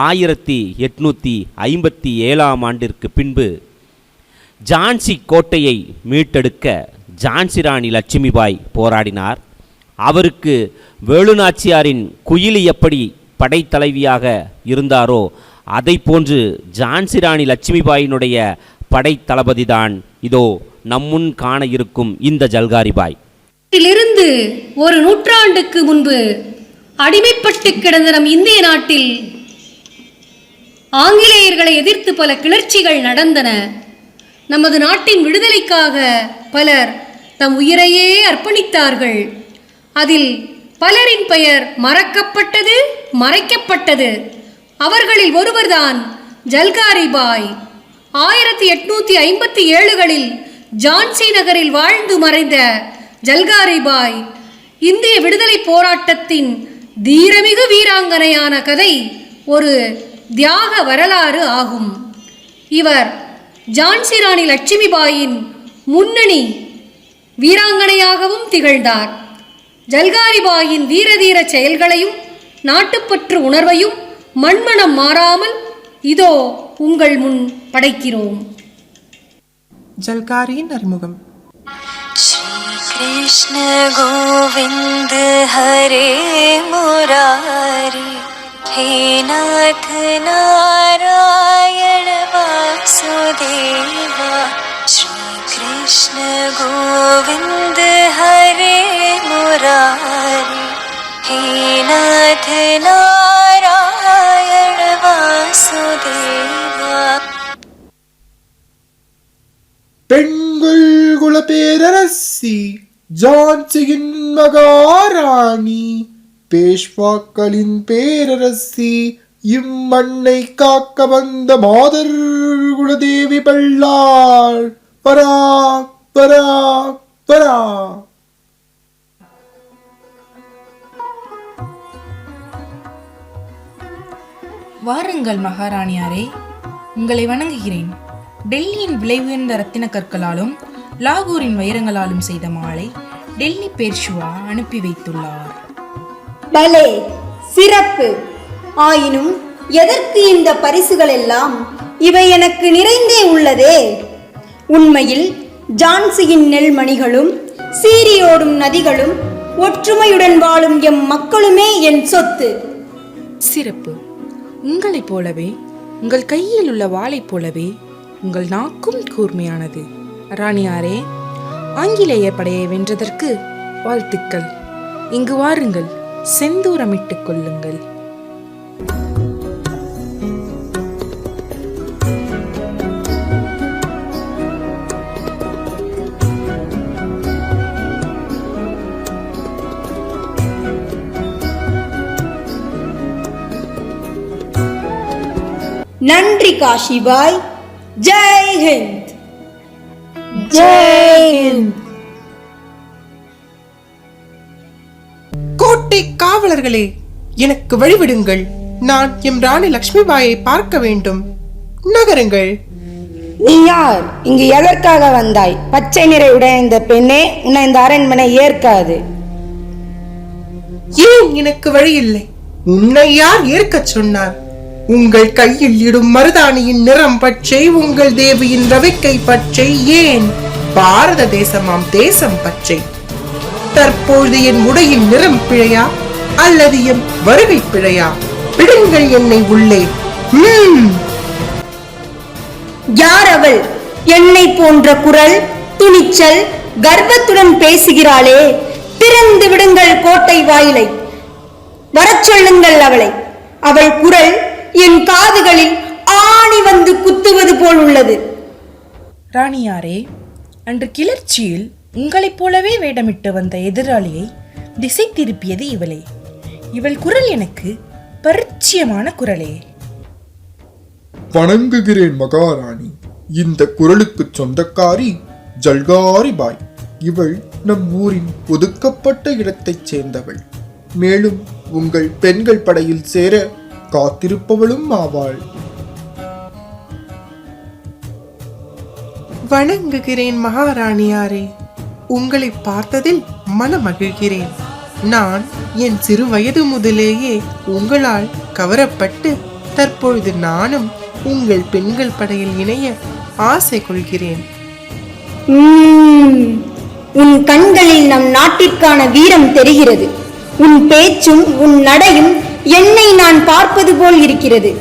ஆயிரத்தி எட்நூற்றி ஐம்பத்தி ஏழாம் ஆண்டிற்கு பின்பு ஜான்சி கோட்டையை மீட்டெடுக்க ஜான்சி ராணி லட்சுமிபாய் போராடினார். அவருக்கு வேலுநாச்சியாரின் குயிலி எப்படி படைத்தலைவியாக இருந்தாரோ அதை போன்று ஜான்சி ராணி லட்சுமிபாயினுடைய படைத்தளபதிதான் இதோ நம்முன் காண இருக்கும் இந்த ஜல்காரிபாய். இருந்து ஒரு நூற்றாண்டுக்கு முன்பு அடிமைப்பட்டு கிடந்த நம் இந்திய நாட்டில் ஆங்கிலேயர்களை எதிர்த்து பல கிளர்ச்சிகள் நடந்தன. நமது நாட்டின் விடுதலைக்காக பலர் தம் உயிரையே அர்ப்பணித்தார்கள். அதில் பலரின் பெயர் மறக்கப்பட்டது மறைக்கப்பட்டது. அவர்களில் ஒருவர்தான் ஜல்காரி பாய் ஆயிரத்தி எட்நூத்தி ஐம்பத்தி ஏழுகளில் ஜான்சி நகரில் வாழ்ந்து மறைந்த ஜல்காரி பாய் இந்திய விடுதலை போராட்டத்தின் தீரமிகு வீராங்கனையான கதை ஒரு தியாக வரலாறு ஆகும். இவர் ஜான்சி ராணி லட்சுமிபாயின் முன்னணி வீராங்கனையாகவும் திகழ்ந்தார். ஜல்காரிபாயின் வீரதீர செயல்களையும் நாட்டுப்பற்று உணர்வையும் மண்மனம் மாறாமல் இதோ உங்கள் முன் படைக்கிறோம். ஜல்காரியின் அறிமுகம். ஸ்ரீ கிருஷ்ண கோவிந்த் ஹரே முராரி. हे नाथ नारायण वासुदेवा श्रीकृष्ण गोविन्द हरे मुरारी हे नाथ नारायण वासुदेवा பெண்கள் குல பேரரசி ஜான்சியின் மகாராணி பேஷ்வாக்களின் பேரரசி இம்மண்ணை காக்க வந்த மாதர் குலதேவி பள்ளாள் வரா வரா வரா. வாருங்கள் மகாராணியாரே உங்களை வணங்குகிறேன். டெல்லியின் விலை உயர்ந்த ரத்தின கற்களாலும் லாகூரின் வைரங்களாலும் செய்த மாலை டெல்லி பேர்ஷுவா அனுப்பி வைத்துள்ளார். பலே சிறப்பு. ஆயினும் எதற்கு இந்த பரிசுகள் எல்லாம் இவை எனக்கு நிறைந்தே உள்ளதே. உண்மையில் ஜான்சியின் நெல்மணிகளும் சீரியோடும் நதிகளும் ஒற்றுமையுடன் வாழும் எம் மக்களுமே என் சொத்து. சிறப்பு. உங்களைப் போலவே உங்கள் கையில் உள்ள வாளைப் போலவே உங்கள் நாக்கும் கூர்மையானது. ராணியாரே ஆங்கிலேய படையை வென்றதற்கு வாழ்த்துக்கள். இங்கு வாருங்கள். செந்தூரமிட்டுக் கொள்ளுங்கள். நன்றி காஷிபாய். ஜெய் ஹிந்த். ஜெய் ஹிந்த். கோட்டை காவலர்களே எனக்கு வழிவிடுங்கள். நான் எம் ராணி லக்ஷ்மிபாயை பார்க்க வேண்டும். நகருங்கள். நீ யார்? இங்கு எதற்காக வந்தாய்? பச்சை நிறை உடைய இந்த பெண்ணே உன்னை இந்த அரண்மனை ஏற்காது. ஏன் எனக்கு வழியில்லை? உன்னை யார் ஏற்கச் சொன்னார்? உங்கள் கையில் இடும் மருதாணியின் நிறம் பச்சை உங்கள் தேவியின் ரவிக்கை பச்சை. ஏன்? பாரத தேசமாம் தேசம் பச்சை. தற்பொழுது என் உடையின் நிறம் பிழையா? அல்லது என் வருகை பிழையா? விடுங்கள் என்னை உள்ளே. யார் அவள்? என்னை போன்ற குரல் துணிச்சல் கர்வத்துடன் பேசுகிறாளே. திறந்து விடுங்கள் கோட்டை வாயிலை. வரச் சொல்லுங்கள் அவளை. அவள் குரல் என் காதுகளில் ஆணி வந்து குத்துவது போல் உள்ளது. ராணியாரே அன்று கிளர்ச்சியில் உங்களைப் போலவே வேடமிட்டு வந்த எதிராளியை திசை திருப்பியது இவளே. இவள் குரல் எனக்கு பரிச்சயமான குரலே. வணங்குகிறேன் மகாராணி இந்த குரலுக்கு சொந்தக்காரி ஜல்காரி பாய் இவள் நம் ஊரின் ஒதுக்கப்பட்ட இடத்தைச் சேர்ந்தவள். மேலும் உங்கள் பெண்கள் படையில் சேர காத்திருப்பவளும் ஆவாள். வணங்குகிறேன் மகாராணியாரே. உங்களை பார்த்ததில் மனமகிழ்கிறேன். நான் என் சிறு வயது முதலேயே உங்களால் கவரப்பட்டு தற்பொழுது நானும் உங்கள் பெண்கள் படையில் இணைய ஆசை கொள்கிறேன். உம், உன் கண்களில் நம் நாட்டிற்கான வீரம் தெரிகிறது. உன் பேச்சும் உன் நடையும் என்னை நான் பார்ப்பது போல் இருக்கிறது.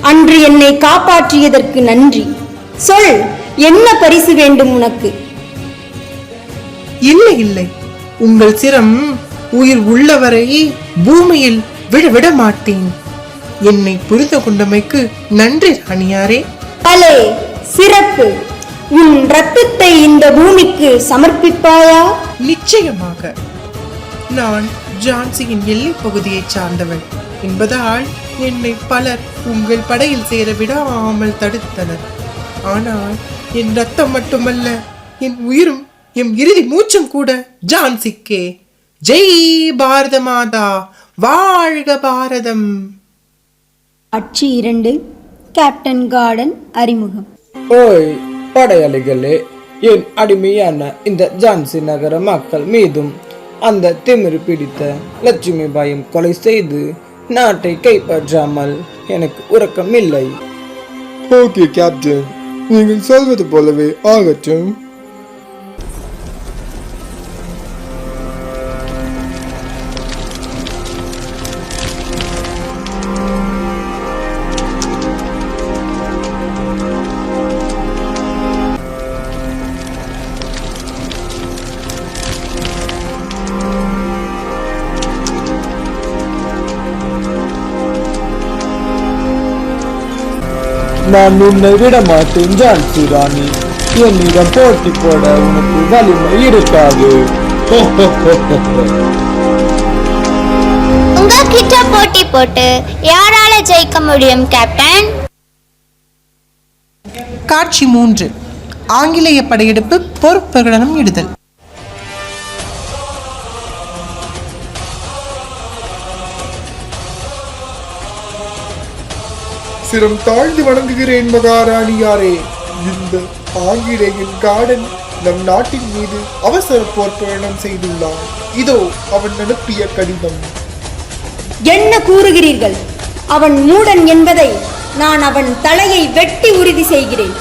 அன்று என்னை காப்பாற்றியதற்கு நன்றி. சொல் என்ன பரிசு வேண்டும் உனக்கு? இல்லை இல்லை. உங்கள் சிரம் உயிர் உள்ளவரை பூமியில் விட விட மாட்டேன். என்னை புரிந்து கொண்டமைக்கு நன்றி ராணியாரே. பலே சிறப்பு. உன் ரத்தத்தை இந்த பூமிக்கு சமர்ப்பிப்பாயா? நிச்சயமாக. நான் ஜான்சியின் எல்லைப் பகுதியைச் சார்ந்தவள் என்பதால் என்னை பலர் உங்கள் படையில் சேர விடாமல் தடுத்தனர். ஆனால் என் ரத்தம் மட்டுமல்ல என் உயிரும் என் இறுதி மூச்சும் கூட ஜான்சிக்கே. ஜெய் பாரத மாதா வாழ்க பாரதம். அச்சு இரண்டு கேப்டன் கார்டன் அறிமுகம். ஓய் படையாளிகளே என் அடிமையான இந்த ஜான்சி நகர மக்கள் மீதும் அந்த திமிரு பிடித்த லட்சுமி பாயும் கொலை செய்து நாட்டை கைப்பற்றாமல் எனக்கு உறக்கமில்லை. Okay captain. நீங்கள் சொல்வது போலவே ஆகட்டும். நான் உன்னை விட மாட்டேன் ஜான்சி ராணி என்னிடம் போட்டி போட உனக்கு வலிமை இருக்காது. உங்ககிட்ட போட்டி போட்டு யாரால ஜெயிக்க முடியும் கேப்டன்? காட்சி மூன்று. ஆங்கிலேய படையெடுப்பு பொறுப்பிரகடனம் இடுதல். சிரம் தாழ்ந்து வணங்குகிறேன் மகாராணியாரே. இந்த ஆங்கிலேயன் கார்டன் நம் நாட்டின் மீது அவசர போர் பிரகடனம் செய்துள்ளான். இதோ அவன் அனுப்பிய கடிதம். என்ன கூறுகிறீர்கள்? அவன் மூடன் என்பதை நான் அவன் தலையை வெட்டி உறுதி செய்கிறேன்.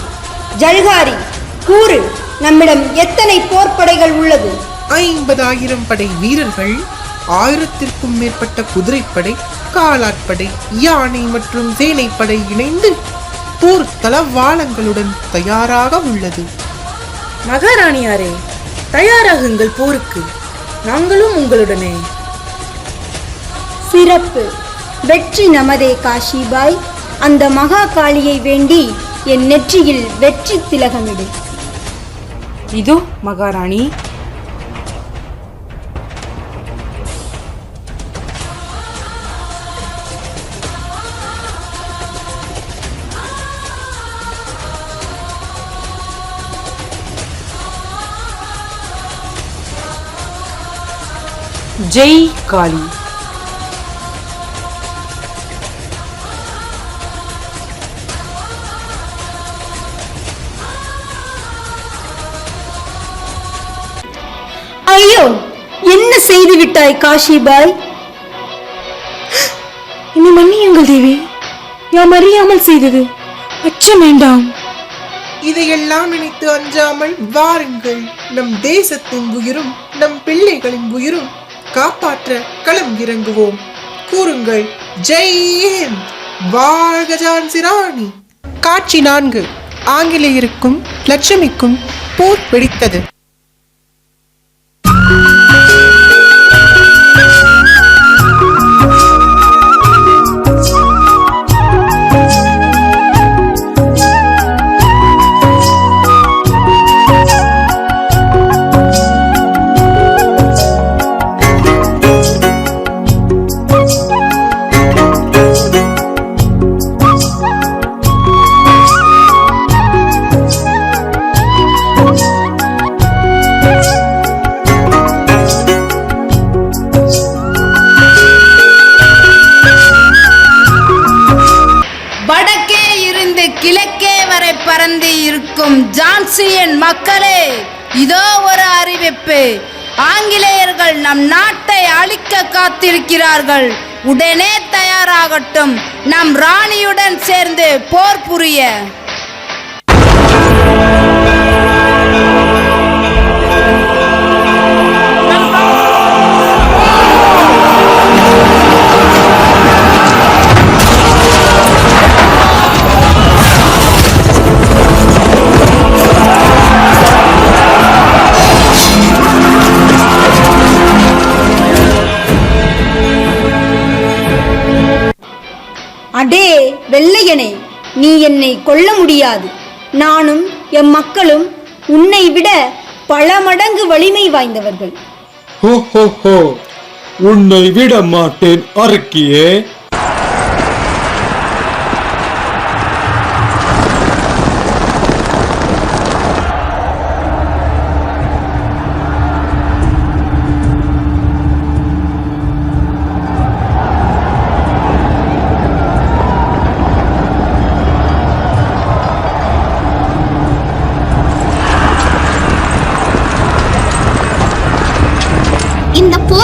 ஜல்காரி கூறு. நம்மிடம் எத்தனை போர்ப்படைகள் உள்ளது? ஐம்பதாயிரம் படை வீரர்கள் ஆயிரத்திற்கும் மேற்பட்ட குதிரைப்படை காலாட்படை யானை மற்றும் சேனைப்படை இணைந்து போர் தளவாளங்களுடன் தயாராக உள்ளது. மகாராணியாரே தயாராகுங்கள் போருக்கு. நாங்களும் உங்களுடனே. சிறப்பு. வெற்றி நமதே காஷிபாய். அந்த மகா காளியை வேண்டி என் நெற்றியில் வெற்றி திலகமிடு. இதோ மகாராணி ஜெய் காளி ஐயோ என்ன செய்து விட்டாய் காஷிபாய்? என்னை மன்னியுங்கள் தேவி. யாம் அறியாமல் செய்தது. அச்சம் வேண்டாம். இதையெல்லாம் நினைத்து அஞ்சாமல் வாருங்கள். நம் தேசத்தின் உயிரும் நம் பிள்ளைகளின் உயிரும். காப்பாற்ற களம் இறங்குவோம். கூறுங்கள் ஜெய் வாழ்க ஜான்சி ராணி! காட்சி நான்கு ஆங்கிலேயருக்கும் லட்சுமிக்கும் போர் வெடித்தது. இதோ ஒரு அறிவிப்பு. ஆங்கிலேயர்கள் நம் நாட்டை அழிக்க காத்திருக்கிறார்கள். உடனே தயாராகட்டும். நம் ராணியுடன் சேர்ந்து போர் புரிய. டே வெள்ளையனே நீ என்னை கொல்ல முடியாது. நானும் எம் மக்களும் உன்னை விட பல மடங்கு வலிமை வாய்ந்தவர்கள். ஹோ ஹோ ஹோ. உன்னை விட மாட்டேன் அறுக்கியே.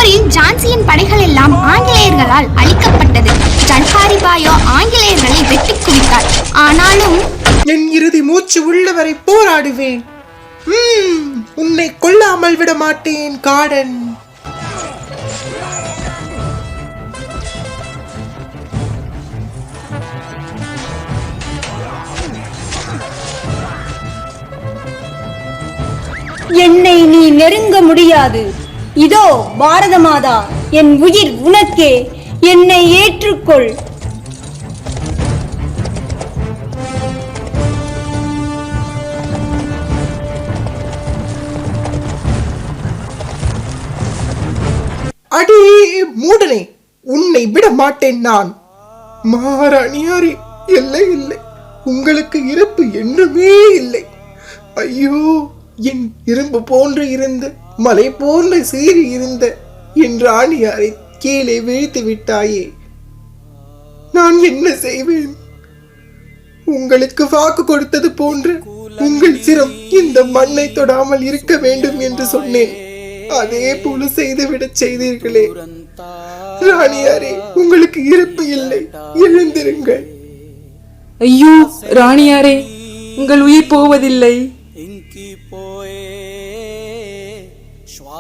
போரில் ஜான்சியின் படைகள் எல்லாம் ஆங்கிலேயர்களால் அழிக்கப்பட்டது. ஜல்ஹாரிபாயோ ஆங்கிலேயர்களை வெட்டி குவித்தார். ஆனாலும் என் இறுதி மூச்சு உள்ளவரை போராடுவேன். உன்னை கொல்லாமல் விட மாட்டேன் காடன். என்னை நீ நெருங்க முடியாது. இதோ பாரத மாதா என் உயிர் உனக்கே. என்னை ஏற்றுக்கொள். அடி மூடனே உன்னை விட மாட்டேன் நான். மகாராணியாரே இல்லை இல்லை. உங்களுக்கு இறப்பு என்றுமே இல்லை. ஐயோ என் இரும்பு போன்று இருந்த மலை போன்ற சீறி இருந்த என் ராணியாரை கீழே வீழ்த்து விட்டாயே. நான் என்ன செய்வேன்? உங்களுக்கு வாக்கு கொடுத்தது போன்று உங்கள் சிரம் இந்த மண்ணை தொடாமல் இருக்க வேண்டும் என்று சொன்னேன். அதே போல செய்துவிடச் செய்தீர்களே. ராணியாரே உங்களுக்கு இருப்பு இல்லை. எழுந்திருங்கள். ஐயோ ராணியாரே உங்கள் உயிர் போவதில்லை.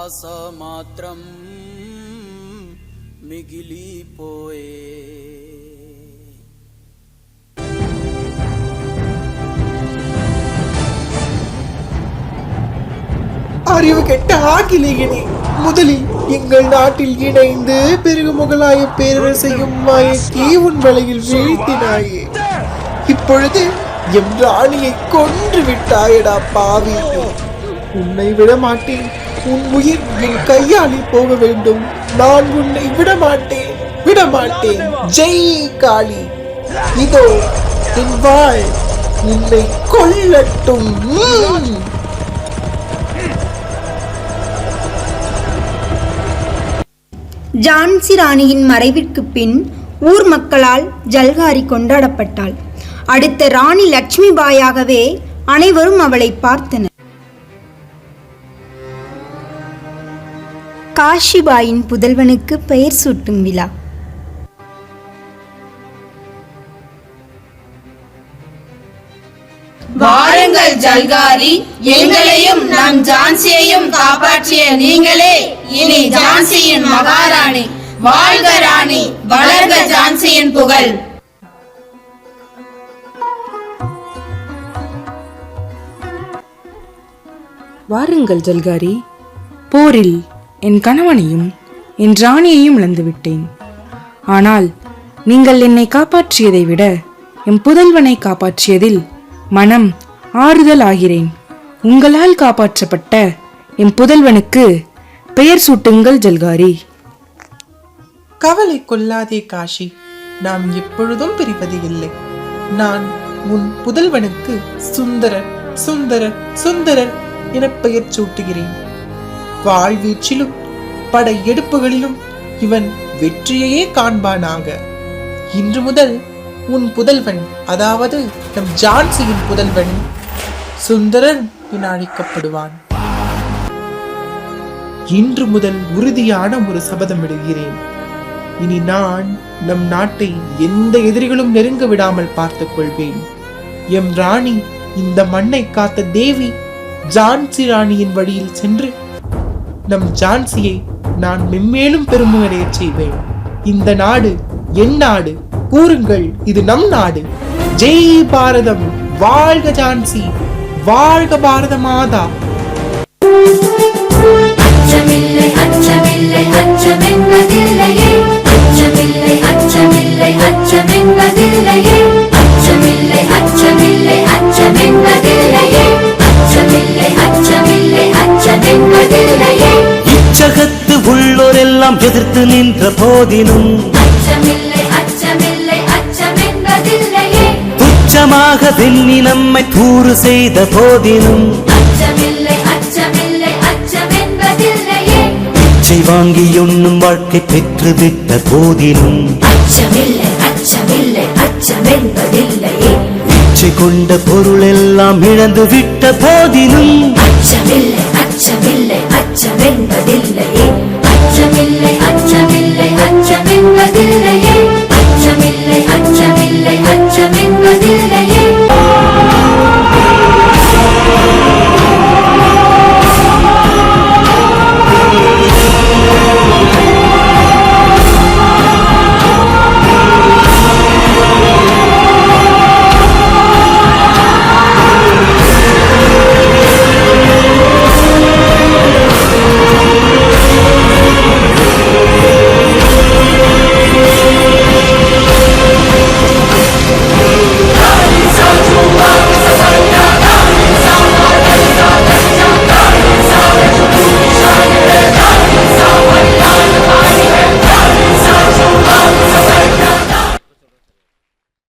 శ్వాస మాత్రం మిగిలిపోయే அறிவு கெட்ட ஆகிலேயனே முதலில் எங்கள் நாட்டில் இணைந்து பிறகு முகலாய பேரரசையும் மயக்கி உன் வலையில் வீழ்த்தினாயே இப்பொழுது எம் ராணியை கொன்று விட்டாயடா பாவி உன்னை விட மாட்டேன் உன் உயிர் என் கையாலில் போக வேண்டும். நான் உன்னை விட மாட்டேன் விட மாட்டேன் ஜெய் காளி. இதோ என் வாழ் உன்னை கொல்லட்டும். ஜான்சி ராணியின் மறைவிற்கு பின் ஊர் மக்களால் ஜல்காரி கொண்டாடப்பட்டாள். அடுத்த ராணி லட்சுமி பாயாகவே அனைவரும் அவளை பார்த்தனர். காஷிபாயின் புதல்வனுக்கு பெயர் சூட்டும் விழா. வாருங்கள் ஜல்காரி எங்களையும் நம் ஜான்சியையும் காப்பாற்றிய நீங்களே இனி ஜான்சியின் மகாராணி வாழ்க ராணி வளர்க ஜான்சியின் புகழ். வாருங்கள் ஜல்காரி போரில் என் கணவனையும் என் ராணியையும் இழந்துவிட்டேன். ஆனால் நீங்கள் என்னை காப்பாற்றியதை விட என் புதல்வனை காப்பாற்றியதில் மனம் ஆறுதல் ஆகிறேன். உங்களால் காப்பாற்றப்பட்ட என் புதல்வனுக்கு பெயர் சூட்டுங்கள் ஜல்காரி. கவலை கொள்ளாதே காஷி நாம் எப்பொழுதும் பிரிவது இல்லை. நான் உன் புதல்வனுக்கு சுந்தரர் சுந்தரர் சுந்தரர் என பெயர் சூட்டுகிறேன். வாழ்வீச்சிலும் படையெடுப்புகளிலும் இவன் வெற்றியையே காண்பானாக. இன்று முதல் உன் புதல்வன் அதாவது நம் ஜான்சியின் புதல்வன் சுந்தரன் என அழைக்கப்படுவான் இன்று முதல் உறுதியான ஒரு சபதம் இடுகிறேன் இனி நான் நம் நாட்டை எந்த எதிரிகளும் நெருங்க விடாமல் பார்த்துக் கொள்வேன். எம் ராணி இந்த மண்ணை காத்த தேவி ஜான்சி ராணியின் வழியில் சென்று நம் ஜான்சியை நான் மென்மேலும் பெருமையடைய செய்வேன். இந்த நாடு என் நாடு கூறுங்கள் இது நம் நாடு. ஜெய் பாரதம் வாழ்க ஜான்சி வாழ்க பாரத மாதா அச்சமென்பதில்லையே துச்சமாக வெண்ணி நம்மை தூறு செய்த அச்சமென்பதில்லையே இச்சை வாங்கி உண்ணும் வாழ்க்கை பெற்று விட்ட இச்சை கொண்ட பொருளெல்லாம் இழந்து விட்ட போதினும் அச்சமில்லை அச்சமில்லை அச்சமென்பதில்லையே அச்சமில்லை அச்சமில்லை அச்சமில்லை அச்சமில்லை அச்சமில்லை அச்சமில்லை.